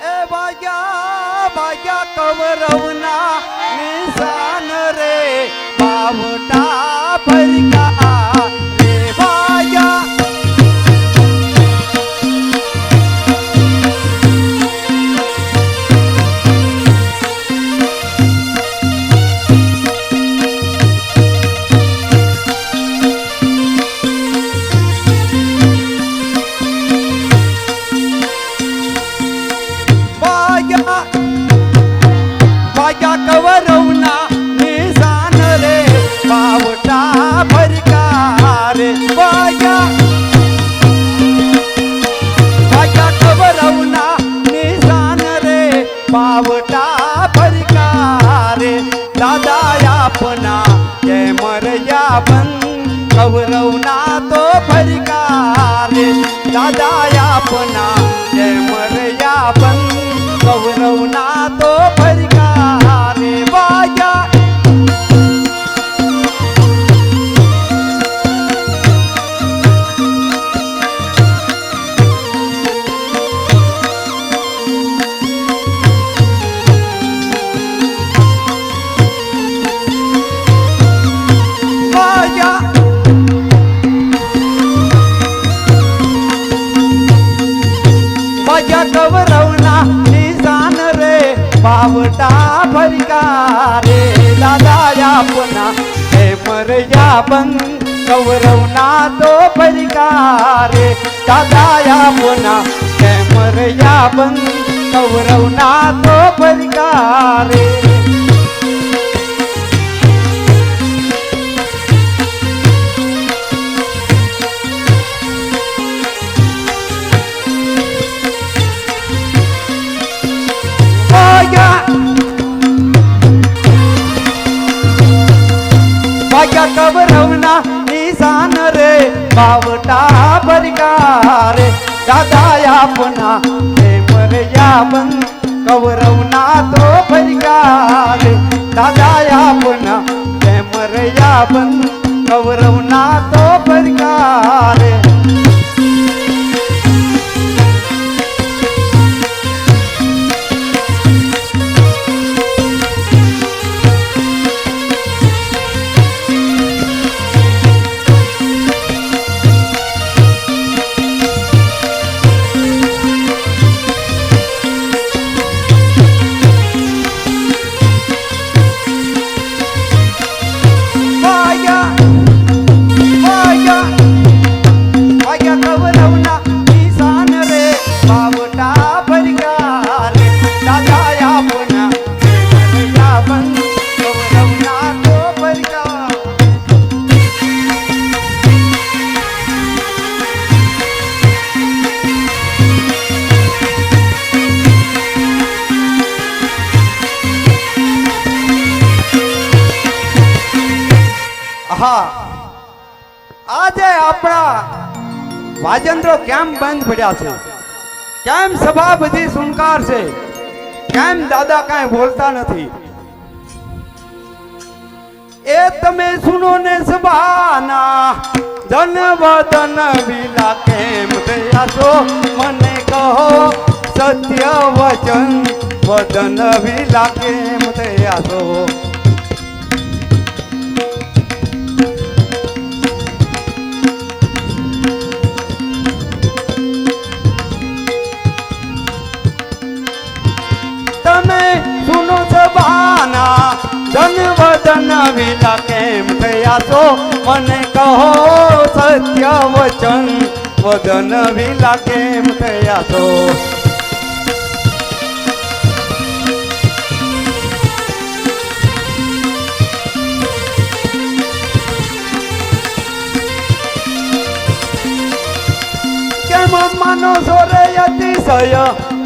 એ ભાગ્યા ભાગ્યા કવરવના રે બાવટા ફરકા રે દાદા આપના કે મરયા બંધ કૌરવના તો ફરકા રે દાદા આપના આવટા ભરકા રે દાદા આપના હે મરયા બંધ કૌરવના તો ભરકા રે દાદા આપના હે મરયા બંધ કૌરવના તો ભરકા રે બાવટા ભરગા રે દાદા આપના હે મરયા બન કવરવના તો ભરગા રે દાદા આપના હે મરયા બન કવરવના કેમ બંધ પડ્યા છે? કેમ સભા બધી સુનકાર છે? કેમ દાદા કાંઈ બોલતા નથી? એ તમે સુનો ને સભાના ધન વદન વિલા કેમ થયા છો? મને કહો સત્ય વચન વદન વિલા કેમ થયા છો? કેમ મને કહો, સત્ય વચન, વદન વિલા કેમ થયા માનો સોરે અતિશય,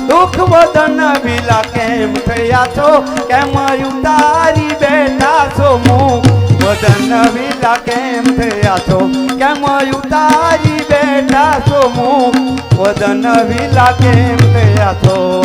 દુઃખ વદન વિલા કેમ થયા છો? કેમ ઉતારી બેઠા છો મુખ? બદન વિલા કેમ થયા છો? કેમ ઉતારી બેઠા છો હું? બદન વિલા કેમ થયા છો?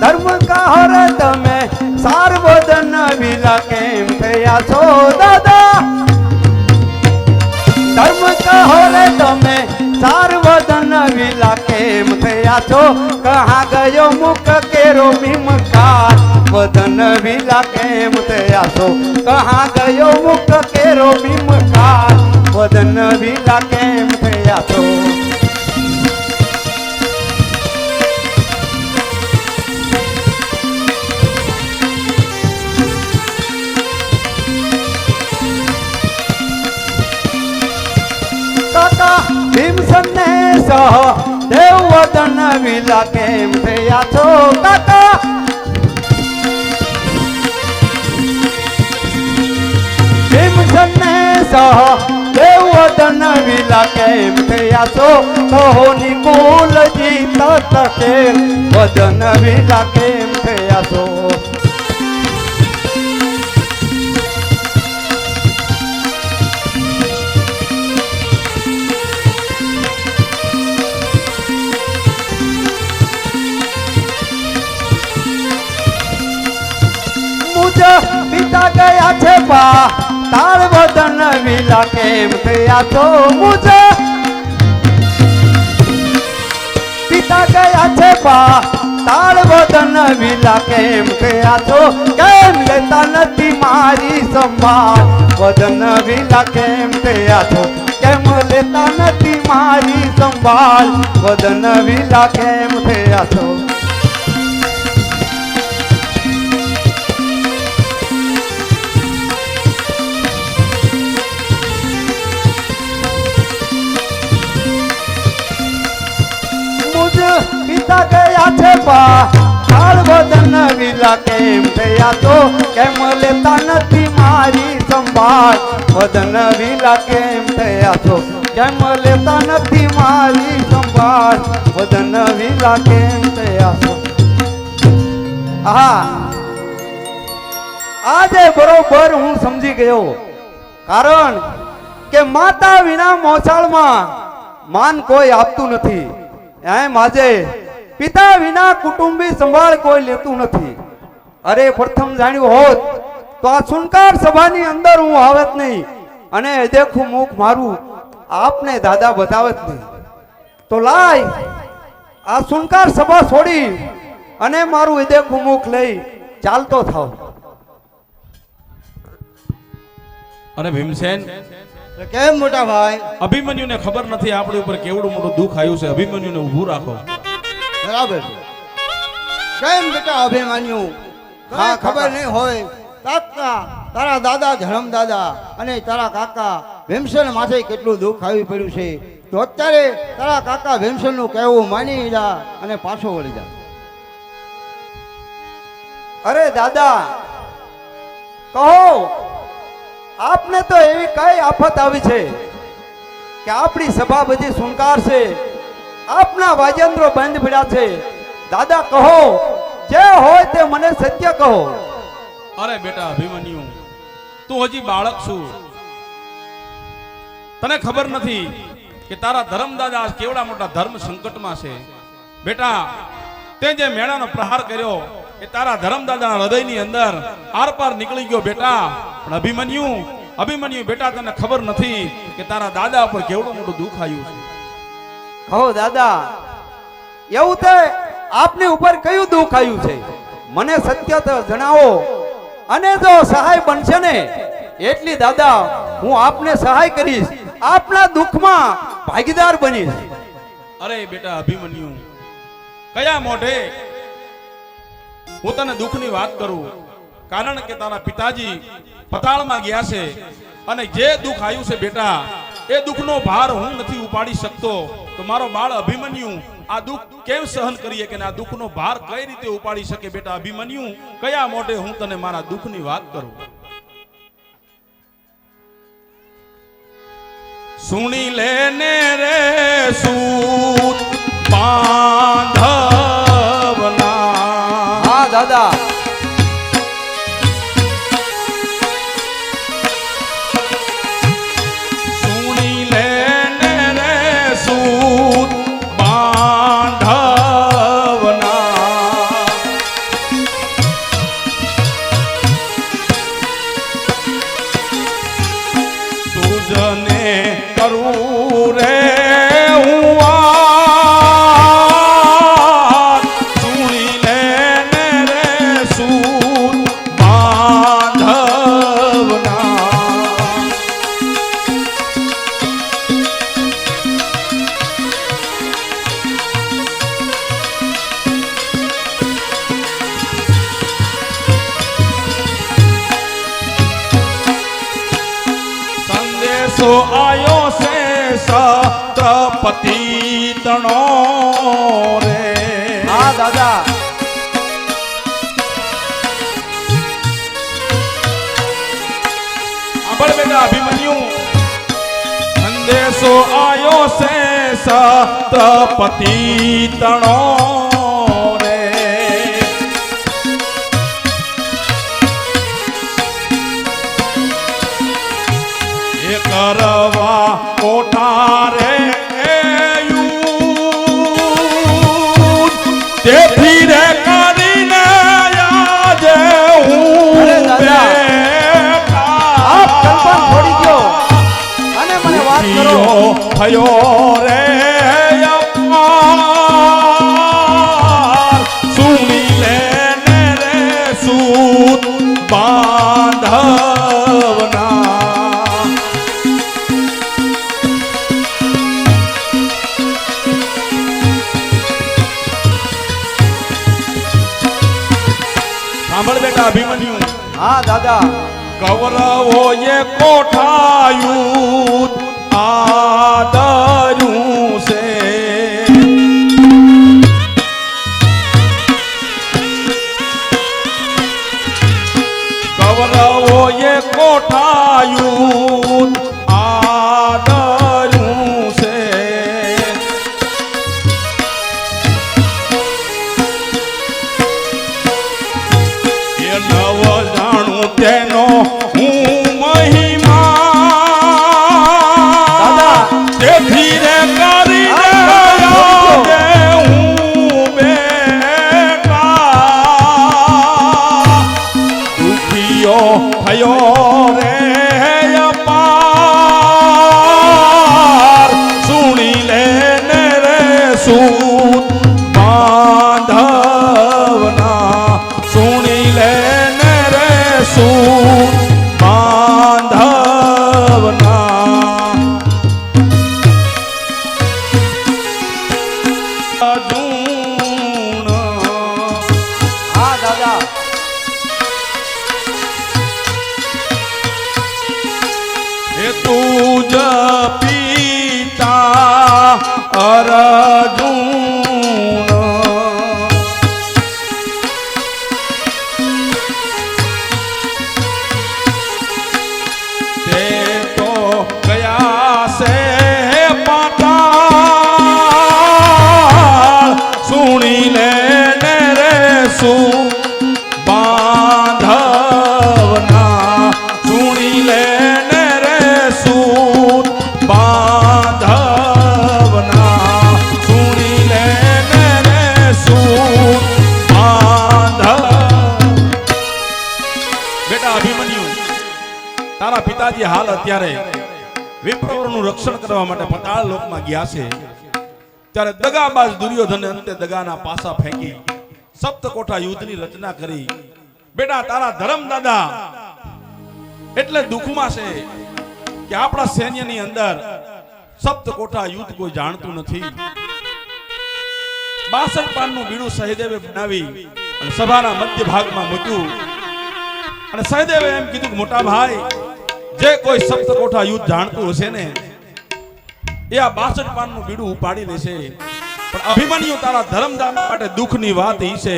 ધર્મ કા હર તમે. સાર્વદન વિલા કેમ થયા છો? દાદા! કહો રે તમે સાર્વધન વિલા કેમ થયા છો? કહા ગયો મુખ કેરો ભીમકાર. વદન વિલા કેમ થયા છો? કહા ગયો મુખ કેરો ભીમકાર. વદન વિલા કેમ વિલા કેમ થયા છો કાકા? ભીમસન સહ દેવવદન વિલા કેમ થયા છો? કહો નિકુલજી તત કે વદન વિલા કેમ થયા છો? ગયા છે પા. તાળ વદન વિલા કેમ થયા તો મુજે? પિતા ગયા છે પા. તાળ વદન વિલા કેમ થયા તો કેમ લેતા નથી મારી સંભાળ? વદન વિલા કેમ થયા તો કેમ લેતા નથી મારી સંભાળ? વદન વિલા કેમ થયા છો? પિતા ગયા છે પા કાળ વદન વિલા કેમ થયા તો? કેમ લેતા નથી મારી સંભાળ? વદન વિલા કેમ થયા છો કેમ લેતા નથી મારી સંભાળ? વદન વિલા કેમ થયા છો હા આજે બરોબર હું સમજી ગયો. કારણ કે માતા વિના મોસાળમાં માન કોઈ આપતું નથી. એમ આજે પિતા વિના કુટુંબી સંભાળ કોઈ લેતું નથી. અરે પ્રથમ જાણ્યું હોત તો આ સુનકાર સભાની અંદર હું આવત નહીં. અને દેખું મુખ મારું આપને દાદા બતાવત નહીં. તો લાય આ સુનકાર સભા છોડી અને મારું દેખું મુખ લઈ ચાલતો થાવ. અને ભીમસેન? કેમ મોટા ભાઈ? અભિમન્યુને ખબર નથી આપણી ઉપર કેવડું મોટું દુઃખ આવ્યું છે. અભિમન્યુને ઊભું રાખો. બરાબર છે. કેમ બેટા અભિમાન્યુ? હા, ખબર નહીં હોય. કાકા તારા દાદા ધરમ દાદા અને તારા કાકા ભીમસેન માથે કેટલું દુઃખ આવી પડ્યું છે. તો અત્યારે તારા કાકા ભીમસેનનું કહેવું માની જા અને પાછો વળી જા. અરે દાદા કહો આપને તો એવી કઈ આફત આવી છે કે આપણી સભા બધી સુનકાર છે આપના વાજેન્દ્રો બંધ પડ્યા છે. દાદા કહો, જે હોય તે મને સત્ય કહો. અરે બેટા અભિમન્યુ, તું હજી બાળક છું. તને ખબર નથી કે તારા ધર્મદાદા કેવડા મોટા ધર્મ સંકટમાં છે. બેટા, તે જે મેળાનો પ્રહાર કર્યો એ તારા ધર્મદાદાના હૃદયની અંદર આરપાર નીકળી ગયો બેટા. પણ અભિમન્યુ અભિમન્યુ બેટા, તને ખબર નથી કે તારા દાદા ઉપર કેવડું મોટું દુઃખ આવ્યું છે. કહો દાદા, એવું તે આપની ઉપર કયું દુઃખ આવ્યું છે? મને સત્ય તો જણાવો. અને જો સહાય બનશે ને, એટલી દાદા, હું આપને સહાય કરીશ. આપના દુઃખમાં ભાગીદાર બનીશ. અરે બેટા અભિમન્યુ, કયા મોઢે? હું તને દુઃખની વાત કરું, કારણ કે તારા પિતાજી પતાળમાં ગયા છે. અને જે દુઃખ આવ્યું છે બેટા એ દુઃખનો ભાર હું નથી ઉપાડી શકતો. તો મારો બાળ અભિમન્યુ, આ દુઃખ કેમ સહન કરીએ કે આ દુઃખનો ભાર કઈ રીતે ઉપાડી શકે બેટા અભિમન્યુ? કયા મોઢે હું તને મારા દુઃખની વાત કરું? સુણી લેને રે સૂત બાંધવના બેટા અભિમન્યુ. સંદેશો આયો છે સત્રપતિ તણો. થયો રે. સુણી લે રે સૂત બાંધવના સાંભળ બેટા અભિમન્યુ. હા દાદા. કૌરવો એ કોઠાયું মাতা પિતા હાલ અત્યારે વિપ્રવરનું રક્ષણ કરવા માટે પતાળ લોકમાં ગયા છે. ત્યારે દગાબાજ દુર્યોધને અંતે દગાના પાસા ફેંકી સપ્તકોઠા યુદ્ધની રચના કરી. બેટા, તારા ધર્મ દાદા, એટલે દુઃખમાં છે કે આપણા સૈન્યની અંદર સપ્તકોઠા યુદ્ધ કોઈ જાણતું નથી. બાસઠ પાનનું બીડું સહદેવે બનાવી અને સભાના મધ્ય ભાગમાં મૂક્યું. અને સહદેવે એમ કીધું કે, મોટા ભાઈ જે કોઈ સપ્તકોઠા યુદ્ધ જાણતું હશે ને, એ આ બાસઠ પાનનું બીડું ઉપાડી લેશે પણ અભિમન્યુ તારા ધર્મદાન માટે દુઃખની વાત એ છે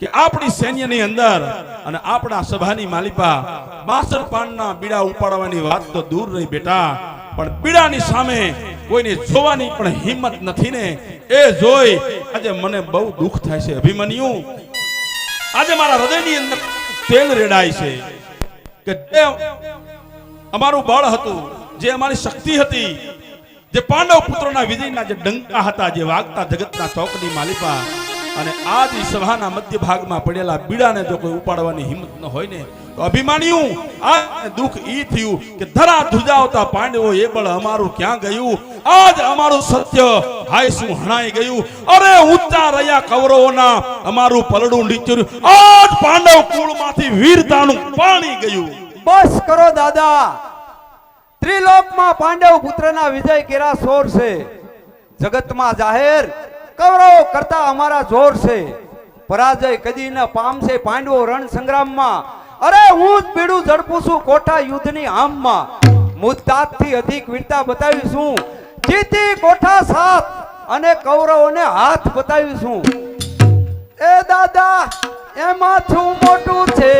કે આપણી સૈન્યની અંદર અને આપણા સભાની માલિપા બાસઠ પાનના બીડા ઉપાડવાની વાત તો દૂર રહી બેટા, પણ બીડાની સામે કોઈને જોવાની પણ હિંમત નથી ને. એ જોઈ આજે મને બહુ દુઃખ થાય છે અભિમન્યુ. આજે મારા હૃદયની અંદર તેલ રેડાય છે કે અમારું બળ હતું, જે અમારી શક્તિ હતી, જે પાંડવ પુત્રોના વિજયના જે ડંકા હતા, જે વાગતા જગતના ચોકની માલિપા અને ઈ સભાના મધ્ય ભાગમાં પડેલા બીડાને જો કોઈ ઉપાડવાની હિંમત ન હોય ને, તો અભિમાન્યું આ દુઃખ ઈ થયું કે ધરા ધુજાવતા પાંડવો એ બળ અમારું ક્યાં ગયું? આજ અમારું સત્ય હાય શું હણાઈ ગયું. અરે ઊંચા રહ્યા કૌરવોના અમારું પલડું નીચર્યું આજ પાંડવ કુળમાંથી વીરતાનું પાણી ગયું. બસ કરો દાદા. ત્રિલોકમાં પાંડવ પુત્રના વિજય કેરા સોર છે. જગતમાં જાહેર કૌરવ કરતા અમારા જોર છે. પરાજય કદી ન પામશે પાંડવો રણ સંગ્રામમાં અરે હું જ પીડું ઝડપું છું કોઠા યુદ્ધની આમમાં. મુદ્દાતથી અધિક વીરતા બતાવીશું. જીતી કોઠા સાત અને કૌરવોને હાથ બતાવીશું. એ દાદા એમાં છું મોટું છે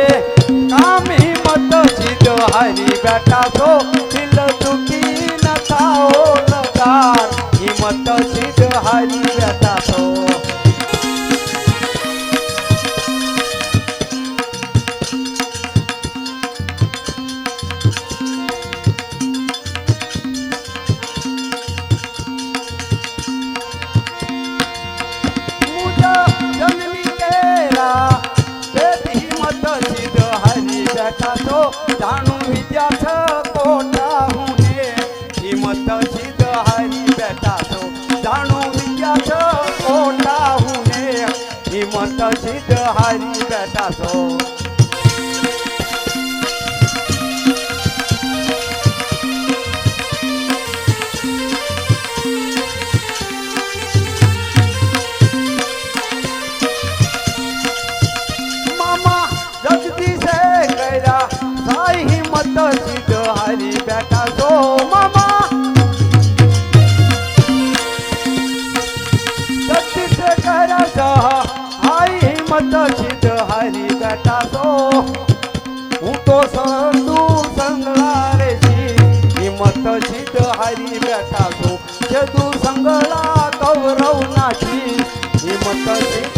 કામ હિંમત સિદ્ધ હારી બેઠા છો દિલ દુખી ન થાઓ લગાર હિંમત સિદ્ધ હારી બેઠા હરી બેઠા હિંમત સિદ્ધ હારી બેઠા છો હું તો સંતુ સંગલારે છી હિંમત સિદ્ધ હારી બેઠા છો જદુ સંગલા કૌરવ નાખી હિંમત સિદ્ધ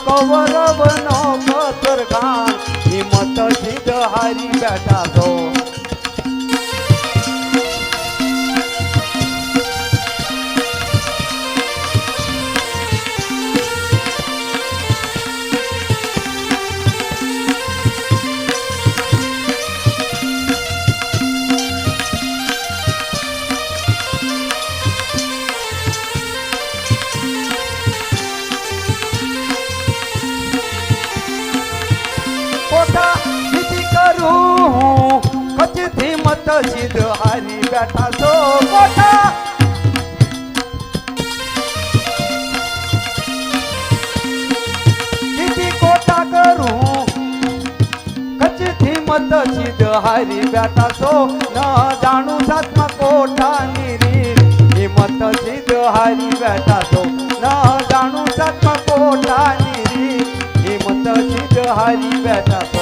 કૌરવ નો કતર ગાન હિંમત સિદ્ધ હારી બેઠા તો કચથી સીધો હારી બેઠા તો મોટા વિધિ કોટા કરું કચથી મત સિદ્ધ હારી બેઠા છો. ન જાણું સાતમા કોઠાની રીત એ મત સીધો હારી બેઠા છો ન જાણું સાતમા કોઠાની રીત એ મત સીધો હારી બેઠા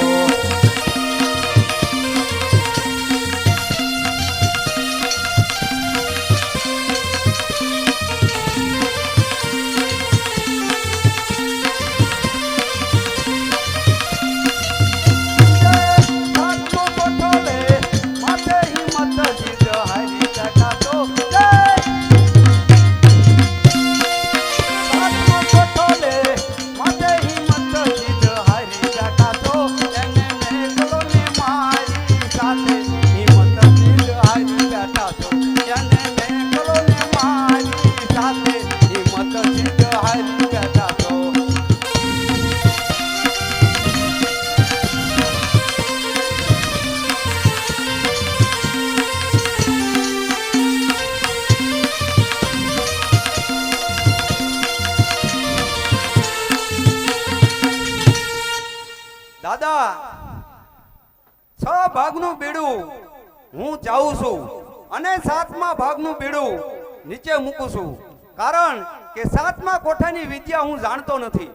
નીચે મૂકું છું. કારણ કે સાતમા કોઠાની વિદ્યા હું જાણતો નથી.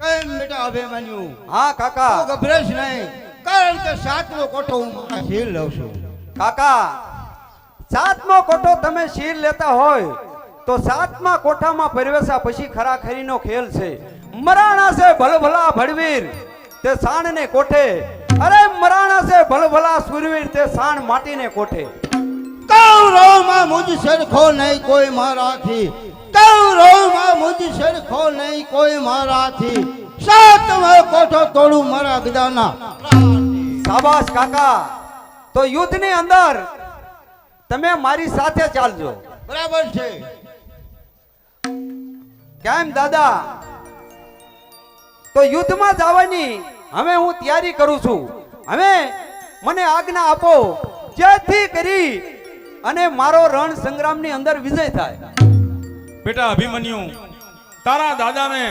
કેમ બેટા અભિમન્યુ હા કાકા. ગભરાશ નહીં. કારણ કે સાતમો કોઠો હું મારા લઉં છું. કાકા સાતમો કોઠો તમે શીર લેતા હોય તો સાતમા કોઠામાં પરવેશા પછી ખરાખરીનો ખેલ છે. મરાણા છે ભલભલા ભડવીર તે સાણ કોઠે. અરે મરાણા છે ભલભલા સુરવીર તે સાણ માટીને કોઠે. કૌરવમાં મુજ સરખો નહીં કોઈ મારાથી. કૌરવમાં મુજ સરખો નહીં કોઈ મારાથી. સાતમો કોઠો તોડું મારા ગદાના. શાબાશ કાકા. તો યુદ્ધની અંદર તમે મારી સાથે ચાલજો. બરાબર છે. કેમ દાદા? તો યુદ્ધમાં જવાની હવે હું તૈયારી કરું છું. હવે મને આજ્ઞા આપો. જેથી કરી અને મારો રણ સંગ્રામની અંદર વિજય થાય. બેટા અભિમન્યુ તારા દાદાને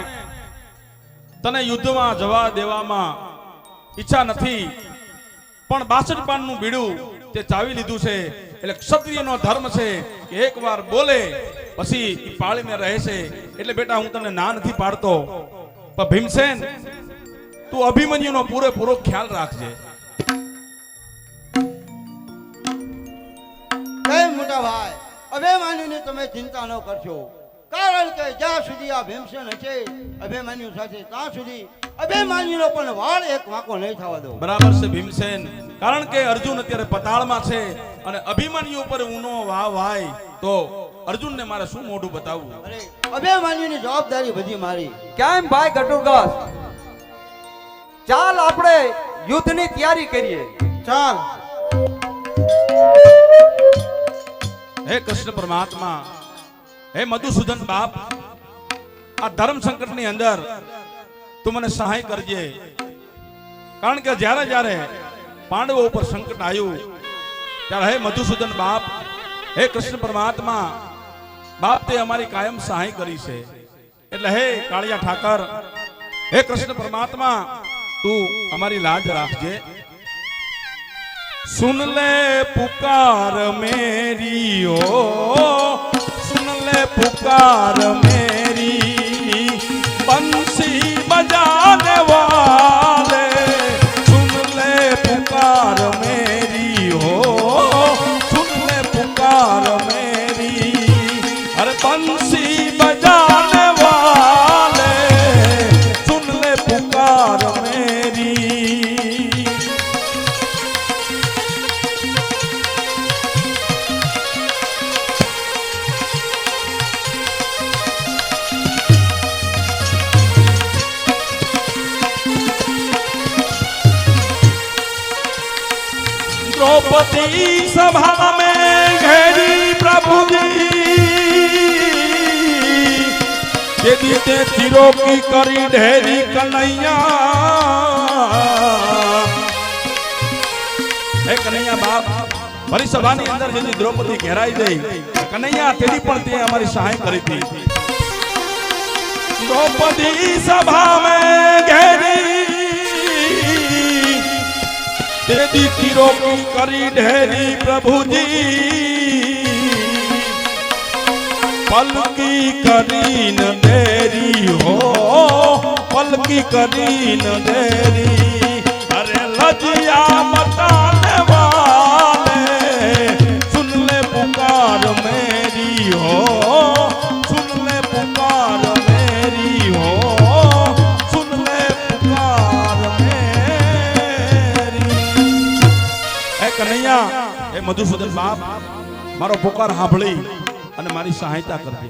તને યુદ્ધમાં જવા દેવામાં ઈચ્છા નથી. પણ બાસઠ પાનનું બીડું તે ચાવી લીધું છે. એટલે ક્ષત્રિયનો ધર્મ છે કે એકવાર બોલે, પછી પાળીને રહે છે. એટલે બેટા હું તને ના નથી પાડતો. પણ ભીમસેન, તું અભિમન્યુનો પૂરેપૂરો ખ્યાલ રાખજે. જય મોટા ભાઈ. અભિમાન્યુની તમે ચિંતા ન કરશો કારણ કે જ્યાં સુધી આ ભીમસેન હશે, અભિમાન્યુ સાથે ત્યાં સુધી અભિમાન્યુનો પણ વાળ એક વાંકો નહીં થવા દો બરાબર છે ભીમસેન. કારણ કે અર્જુન અત્યારે પતાળમાં છે અને અભિમન્યુ ઉપર ઊનો વાહ વાય તો અર્જુનને મારે શું મોઢું બતાવવું? અરે અભિમાન્યુની જવાબદારી બધી મારી. કેમ ભાઈ ઘટુરદાસ ચાલ આપણે યુદ્ધની તૈયારી કરીએ. ચાલ. હે કૃષ્ણ પરમાત્મા હે મધુસૂદન બાપ આ ધર્મ સંકટની અંદર તું મને સહાય કરજે કારણ કે જ્યારે જ્યારે પાંડવો ઉપર સંકટ આવ્યું ત્યારે હે મધુસૂદન બાપ હે કૃષ્ણ પરમાત્મા બાપ તે અમારી કાયમ સહાય કરી છે એટલે હે કાળિયા ઠાકર હે કૃષ્ણ પરમાત્મા તું અમારી લાજ રાખજે सुन ले पुकार मेरी ओ सुन ले पुकार मेरी बंसी बजाने वाले પતિ સભા મેં ઘેરી પ્રભુજી ચિરોકી કરી ઢેરી કનૈયા હે કનૈયા બાપ મારી સભાની અંદર જેની દ્રૌપદી ઘેરાઈ ગઈ કનૈયા તેની પણ તે અમારી સહાય કરી હતી. દ્રૌપદી સભા મેં ઘેરી तेरी तीरों की करी ढेरी प्रभु जी पलकी करीन देरी हो पलकी करीन देरी अरे लजिया મધુસૂદન બાપ મારો પોકાર સાંભળી અને મારી સહાયતા કરજે.